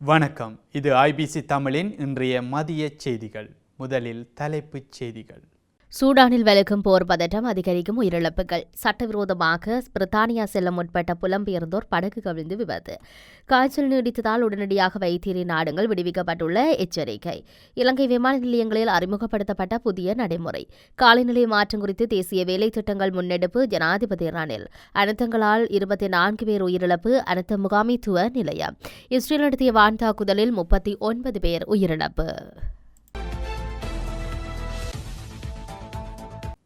வணக்கம். இது ஐபிசி தமிழின் இன்றைய மதிய செய்திகள். முதலில் தலைப்புச் செய்திகள். சூடானில் விலகும் போர் பதட்டம் அதிகரிக்கும் உயிரிழப்புகள். சட்டவிரோதமாக பிரித்தானியா செல்ல முற்பட்ட புலம்பெயர்ந்தோர் படகு கவிழ்ந்து விபத்து. காய்ச்சல் நீடித்ததால் உடனடியாக வைத்தியரை நாடுங்கள் விடுவிக்கப்பட்டுள்ள எச்சரிக்கை. இலங்கை விமான நிலையங்களில் அறிமுகப்படுத்தப்பட்ட புதிய நடைமுறை. காலநிலை மாற்றம் குறித்து தேசிய வேலை திட்டங்கள் முன்னெடுப்பு ஜனாதிபதி ரணில். அனர்த்தங்களால் இருபத்தி நான்கு பேர் உயிரிழப்பு அனர்த்த முகாமைத்துவ நிலையம். இஸ்ரேல் நடத்திய வான் தாக்குதலில் முப்பத்தி ஒன்பது பேர் உயிரிழப்பு.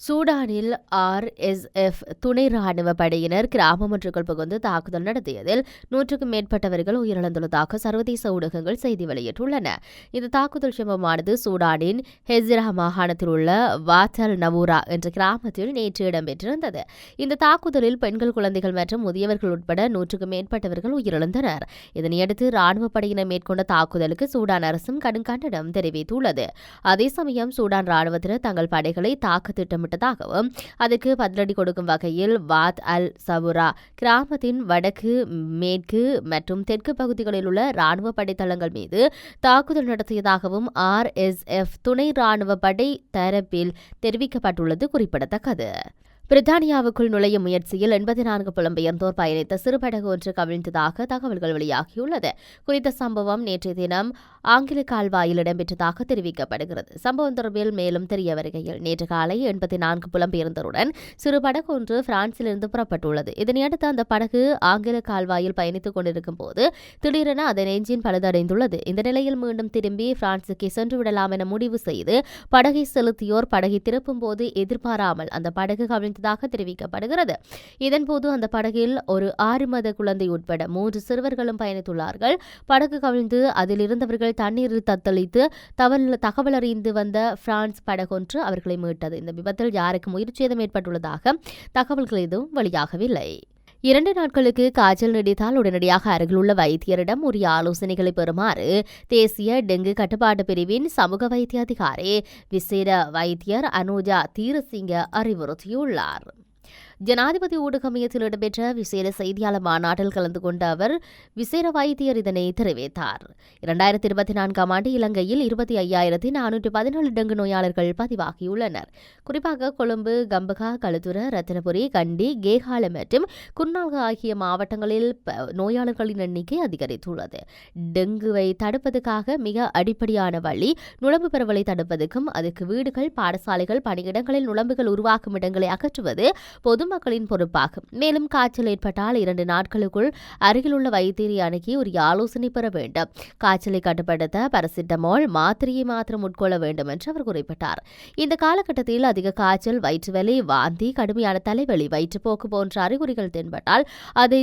சூடானில் ஆர்எஸ்எஃப் துணை ராணுவ படையினர் கிராமம் ஒன்றுக்குள் புகுந்து தாக்குதல் நடத்தியதில் நூற்றுக்கும் மேற்பட்டவர்கள் உயிரிழந்துள்ளதாக சர்வதேச ஊடகங்கள் செய்தி வெளியிட்டுள்ளன. இந்த தாக்குதல் சம்பவமானது சூடானின் ஹெசிரா மாகாணத்தில் உள்ள வாத்தல் நவூரா என்ற கிராமத்தில் நேற்று இடம்பெற்றிருந்தது. இந்த தாக்குதலில் பெண்கள் குழந்தைகள் மற்றும் முதியவர்கள் உட்பட நூற்றுக்கும் மேற்பட்டவர்கள் உயிரிழந்தனர். இதனையடுத்து ராணுவ படையினர் மேற்கொண்ட தாக்குதலுக்கு சூடான் அரசும் கடும் கண்டனம் தெரிவித்துள்ளது. அதே சமயம் சூடான் ராணுவத்தினர் தங்கள் படைகளை தாக்க செய்யப்பட்டதாகவும் அதுக்கு பதிலடி கொடுக்கும் வகையில் வாத் அல் சவுரா கிராமத்தின் வடக்கு மேற்கு மற்றும் தெற்கு பகுதிகளில் உள்ள ராணுவ படைத்தளங்கள் மீது தாக்குதல் நடத்தியதாகவும் ஆர்எஸ்எஃப் துணை ராணுவ படை தரப்பில் தெரிவிக்கப்பட்டுள்ளது குறிப்பிடத்தக்கது. பிரித்தானியாவுக்குள் நுழையும் முயற்சியில் எண்பத்தி நான்கு புலம்பெயர்ந்தோர் பயணித்த சிறுபடகு ஒன்று கவிழ்ந்ததாக தகவல்கள் வெளியாகியுள்ளது. குறித்த சம்பவம் நேற்றைய தினம் ஆங்கில கால்வாயில் இடம்பெற்றதாக தெரிவிக்கப்படுகிறது. சம்பவம் தொடர்பில் மேலும் தெரிய வருகையில் நேற்று காலை எண்பத்தி நான்கு புலம்பெயர்ந்தோருடன் சிறு படகு ஒன்று பிரான்சிலிருந்து புறப்பட்டுள்ளது. இதனையடுத்து அந்த படகு ஆங்கில கால்வாயில் பயணித்துக் கொண்டிருக்கும் போது திடீரென அதன் எஞ்சின் பழுதடைந்துள்ளது. இந்த நிலையில் மீண்டும் திரும்பி பிரான்சுக்கு சென்று விடலாம் என முடிவு செய்து படகை செலுத்தியோர் படகை திருப்பும் போது எதிர்பாராமல் அந்த படகு அமைந்ததாக தெரிவிக்கப்படுகிறது. இதன்போது அந்த படகில் ஒரு ஆறு மாத குழந்தை உட்பட மூன்று சிறுவர்களும் பயணித்துள்ளார்கள். படகு கவிழ்ந்து அதில் இருந்தவர்கள் தண்ணீரில் தத்தளித்து தவல் தகவல் அறிந்து வந்த பிரான்ஸ் படகொன்று அவர்களை மீட்டது. இந்த விபத்தில் யாருக்கும் உயிர் சேதம் ஏற்பட்டுள்ளதாக தகவல்கள் எதுவும் வெளியாகவில்லை. இரண்டு நாட்களுக்கு காய்ச்சல் நீடித்தால் உடனடியாக அருகிலுள்ள வைத்தியரிடம் உரிய ஆலோசனைகளை பெறுமாறு தேசிய டெங்கு கட்டுப்பாட்டு பிரிவின் சமூக வைத்திய அதிகாரி விசேட வைத்தியர் அனுஜா தீரசிங்க அறிவுறுத்தியுள்ளார். ஜனாதிபதி ஊடக மையத்தில் இடம்பெற்ற விசேட செய்தியாளர் மாநாட்டில் கலந்து கொண்ட அவர் விசேட வைத்தியர் இதனை தெரிவித்தார். இரண்டாயிரத்தி இருபத்தி நான்காம் ஆண்டு இலங்கையில் இருபத்தி ஐயாயிரத்தி நானூற்றி பதினேழு டெங்கு நோயாளர்கள் பதிவாகியுள்ளனர். குறிப்பாக கொழும்பு கம்பகா கழுதுர ரத்தினபுரி கண்டி கேகாலம் மற்றும் குர்நாகா ஆகிய மாவட்டங்களில் நோயாளர்களின் எண்ணிக்கை அதிகரித்துள்ளது. டெங்குவை தடுப்பதற்காக மிக அடிப்படையான வழி நுழம்பு பரவலை தடுப்பதற்கும் அதுக்கு வீடுகள் பாடசாலைகள் பணியிடங்களில் நுழம்புகள் உருவாக்கும் இடங்களை அகற்றுவது பொதுமக்களின் பொறுப்பாகும். மேலும் காய்ச்சல் ஏற்பட்டால் இரண்டு நாட்களுக்குள் அருகிலுள்ள வைத்தியரை அணுகி உரிய ஆலோசனை பெற வேண்டும். காய்ச்சலை கட்டுப்படுத்த பாராசிட்டமால் மாத்திரையை மாத்திரம் உட்கொள்ள வேண்டும் என்று அவர் குறிப்பிட்டார். இந்த காலகட்டத்தில் அதிக காய்ச்சல் வயிற்றுவலி வாந்தி கடுமையான தலைவலி வயிற்றுப்போக்கு போன்ற அறிகுறிகள் தென்பட்டால் அதை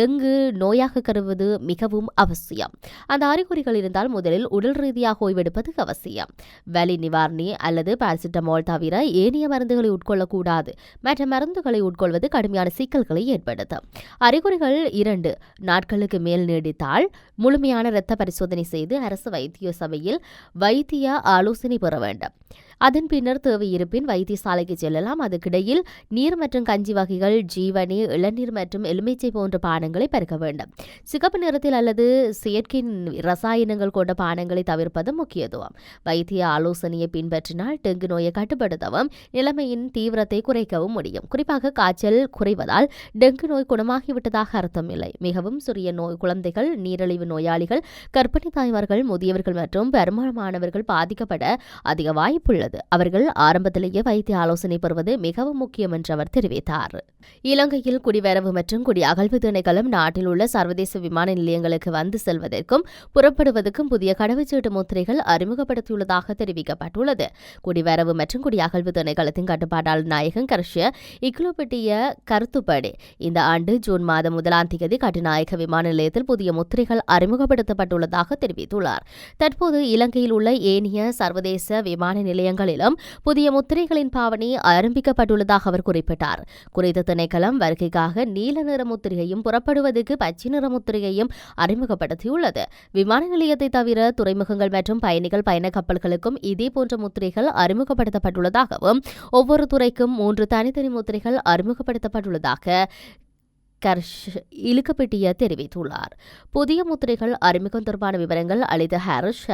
டெங்கு நோயாக கருவது மிகவும் அவசியம். அந்த அறிகுறிகள் இருந்தால் முதலில் உடல் ரீதியாக ஓய்வெடுப்பது அவசியம். வலி நிவாரணி அல்லது பாரசிட்டமால் தவிர ஏனைய மருந்துகளை உட்கொள்ளக்கூடாது. மற்ற மருந்துகள் உட்கொள்வது கடுமையான சிக்கல்களை ஏற்படுத்தும். அறிகுறிகள் இரண்டு. நாட்களுக்கு மேல் நீடித்தால் முழுமையான இரத்த பரிசோதனை செய்து அரசு வைத்திய சபையில் வைத்திய ஆலோசனை பெற வேண்டும். அதன் பின்னர் தேவை இருப்பின் வைத்தியசாலைக்கு செல்லலாம். அதுக்கிடையில் நீர் மற்றும் கஞ்சி வகைகள் ஜீவனி இளநீர் மற்றும் எலுமிச்சை போன்ற பானங்களை பருக்க வேண்டும். சிகப்பு நிறத்தில் அல்லது செயற்கை ரசாயனங்கள் கொண்ட பானங்களை தவிர்ப்பது முக்கியத்துவம். வைத்திய ஆலோசனையை பின்பற்றினால் டெங்கு நோயை கட்டுப்படுத்தவும் நிலைமையின் தீவிரத்தை குறைக்கவும் முடியும். குறிப்பாக காய்ச்சல் குறைவதால் டெங்கு நோய் குணமாகிவிட்டதாக அர்த்தம் இல்லை. மிகவும் சிறிய நோய் குழந்தைகள் நீரிழிவு நோயாளிகள் கர்ப்பிணி தாய்மார்கள் முதியவர்கள் மற்றும் பெரும்பாலானவர்கள் பாதிக்கப்பட அதிக வாய்ப்புள்ளது. உள்ளது அவர்கள் ஆரம்பத்திலேயே வைத்திய ஆலோசனை பெறுவது மிகவும் முக்கியம் என்று அவர் தெரிவித்தார். இலங்கையில் குடிவரவு மற்றும் குடி அகழ்வு திணைக்களம் நாட்டில் உள்ள சர்வதேச விமான நிலையங்களுக்கு வந்து செல்வதற்கும் புறப்படுவதற்கும் புதிய கடவுச்சீட்டு முத்திரைகள் அறிமுகப்படுத்தியுள்ளதாக தெரிவிக்கப்பட்டுள்ளது. குடிவரவு மற்றும் குடி அகழ்வு திணைக்களத்தின் கட்டுப்பாட்டாளர் நாயகன் கர்ஷிய இக்லோபெட்டிய கருத்துப்படி இந்த ஆண்டு ஜூன் மாதம் முதலாம் தேதி கட்டுநாயக விமான நிலையத்தில் புதிய முத்திரைகள் அறிமுகப்படுத்தப்பட்டுள்ளதாக தெரிவித்துள்ளார். தற்போது இலங்கையில் உள்ள ஏனைய சர்வதேச விமான நிலையங்கள் நிலையங்களிலும் புதிய முத்திரைகளின் பாவனை ஆரம்பிக்கப்பட்டுள்ளதாக அவர் குறிப்பிட்டார். குறித்த திணைக்களம் வருகைக்காக நீல நிற முத்திரையையும் புறப்படுவதற்கு பச்சை நிற முத்திரையையும் அறிமுகப்படுத்தியுள்ளது. விமான நிலையத்தை தவிர துறைமுகங்கள் மற்றும் பயணிகள் பயண கப்பல்களுக்கும் இதே போன்ற முத்திரைகள் அறிமுகப்படுத்தப்பட்டுள்ளதாகவும் ஒவ்வொரு துறைக்கும் மூன்று தனித்தனி முத்திரைகள் அறிமுகப்படுத்தப்பட்டுள்ளதாக கர்ஷ் இழுக்கப்பட்டிய தெரிவித்துள்ளார். புதிய முத்திரைகள் அறிமுகம் தொடர்பான விவரங்கள் அளித்த ஹாரிஸ்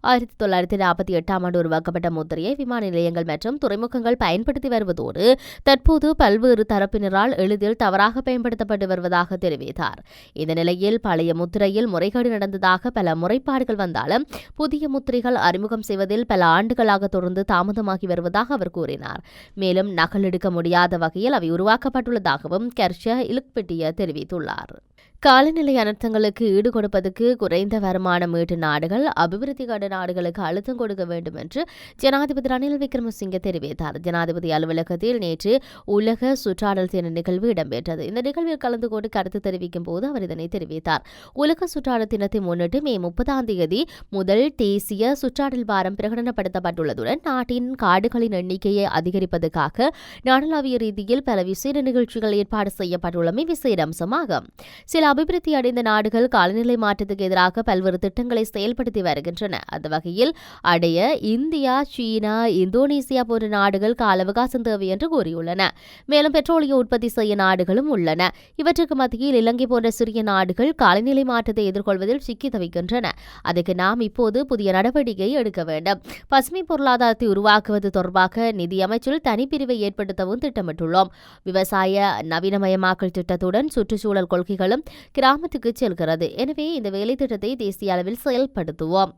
ஆயிரத்தி தொள்ளாயிரத்தி நாற்பத்தி எட்டாம் ஆண்டு உருவாக்கப்பட்ட முத்திரையை விமான நிலையங்கள் மற்றும் துறைமுகங்கள் பயன்படுத்தி வருவதோடு தற்போது பல்வேறு தரப்பினரால் எளிதில் தவறாக பயன்படுத்தப்பட்டு வருவதாக தெரிவித்தார். இந்த நிலையில் பழைய முத்திரையில் முறைகேடு நடந்ததாக பல முறைப்பாடுகள் வந்தாலும் புதிய முத்திரைகள் அறிமுகம் செய்வதில் பல ஆண்டுகளாக தொடர்ந்து தாமதமாகி வருவதாக அவர் கூறினார். மேலும் நகலெடுக்க முடியாத வகையில் அவை உருவாக்கப்பட்டுள்ளதாகவும் கர்ஷ இலுக்பெட்டிய தெரிவித்துள்ளார். காலநிலை அனர்த்தங்களுக்கு ஈடு கொடுப்பதற்கு குறைந்த வருமானம் ஈட்டு நாடுகள் அபிவிருத்தி கண்ட நாடுகளுக்கு அழுத்தம் கொடுக்க வேண்டும் என்று ஜனாதிபதி ரணில் விக்ரமசிங்கே தெரிவித்தார். ஜனாதிபதி அலுவலகத்தில் நேற்று உலக சுற்றாடல் தின நிகழ்வு இடம்பெற்றது. இந்த நிகழ்வில் கலந்து கொண்டு கருத்து தெரிவிக்கும் போது அவர் இதனை தெரிவித்தார். உலக சுற்றாடல் தினத்தை முன்னிட்டு மே முப்பதாம் தேதி முதல் தேசிய சுற்றாடல் வாரம் பிரகடனப்படுத்தப்பட்டுள்ளதுடன் நாட்டின் காடுகளின் எண்ணிக்கையை அதிகரிப்பதற்காக நாடளாவிய ரீதியில் பல விசேட நிகழ்ச்சிகள் ஏற்பாடு செய்யப்பட்டுள்ளமை விசேட அம்சமாகும். சில அபிவிருத்தி அடைந்த நாடுகள் காலநிலை மாற்றத்துக்கு எதிராக பல்வேறு திட்டங்களை செயல்படுத்தி வருகின்றன. அந்த வகையில் அடைய இந்தியா சீனா இந்தோனேசியா போன்ற நாடுகள் கால அவகாசம் தேவை என்று கூறியுள்ளன. மேலும் பெட்ரோலிய உற்பத்தி செய்ய நாடுகளும் உள்ளன. இவற்றுக்கு மத்தியில் இலங்கை போன்ற சிறிய நாடுகள் காலநிலை மாற்றத்தை எதிர்கொள்வதில் சிக்கி தவிக்கின்றன. அதற்கு நாம் இப்போது புதிய நடவடிக்கை எடுக்க வேண்டும். பசுமை பொருளாதாரத்தை உருவாக்குவது தொடர்பாக நிதியமைச்சில் தனிப்பிரிவை ஏற்படுத்தவும் திட்டமிட்டுள்ளோம். விவசாய நவீனமயமாக்கல் திட்டத்துடன் சுற்றுச்சூழல் கொள்கைகளும் கிராமத்துக்கு செல்கிறது. எனவே இந்த வேலைத்திட்டத்தை தேசிய அளவில் செயல்படுத்துவோம்.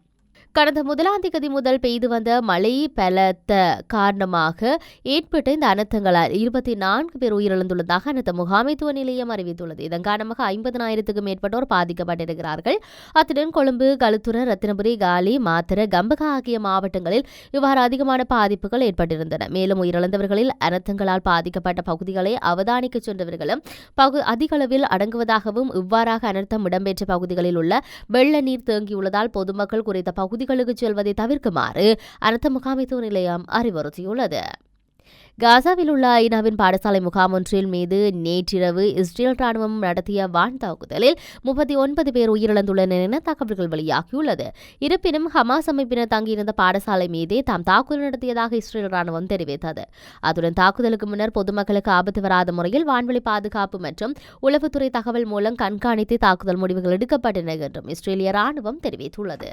கடந்த முதலாம் தேதி முதல் பெய்து வந்த மழை பலத்த காரணமாக ஏற்பட்ட இந்த அனர்த்தங்களால் இருபத்தி நான்கு பேர் உயிரிழந்துள்ளதாக அனர்த்த முகாமைத்துவ நிலையம் அறிவித்துள்ளது. இதன் காரணமாக ஐம்பதனாயிரத்துக்கும் மேற்பட்டோர் பாதிக்கப்பட்டிருக்கிறார்கள். அத்துடன் கொழும்பு களுத்துறை ரத்தினபுரி காலி மாத்திர கம்பகா ஆகிய மாவட்டங்களில் இவ்வாறு அதிகமான பாதிப்புகள் ஏற்பட்டிருந்தன. மேலும் உயிரிழந்தவர்களில் அனர்த்தங்களால் பாதிக்கப்பட்ட பகுதிகளை அவதானிக்க சென்றவர்களும் பகு அதிகளவில் அடங்குவதாகவும் இவ்வாறாக அனர்த்தம் இடம்பெற்ற பகுதிகளில் உள்ள வெள்ள நீர் தேங்கியுள்ளதால் பொதுமக்கள் குறித்த பகுதிகளுக்கு செல்வதை தவிர்க்குமாறு அனர்த்த முகாமைத்துவ நிலையம் அறிவுறுத்தியுள்ளது. காசாவில் உள்ள ஐநாவின் பாடசாலை முகாம் ஒன்றில் மீது நேற்றிரவு இஸ்ரேல் ராணுவம் நடத்திய வான் தாக்குதலில் முப்பத்தி ஒன்பது பேர் உயிரிழந்துள்ளனர் என தகவல்கள் வெளியாகியுள்ளது. இருப்பினும் ஹமாஸ் அமைப்பினர் தங்கியிருந்த பாடசாலை மீதே தாம் தாக்குதல் நடத்தியதாக இஸ்ரேல் ராணுவம் தெரிவித்தது. அத்துடன் தாக்குதலுக்கு முன்னர் பொதுமக்களுக்கு ஆபத்து வராத முறையில் வான்வெளி பாதுகாப்பு மற்றும் உளவுத்துறை தகவல் மூலம் கண்காணித்து தாக்குதல் முடிவுகள் எடுக்கப்பட்டன என்றும் இஸ்ரேலிய ராணுவம் தெரிவித்துள்ளது.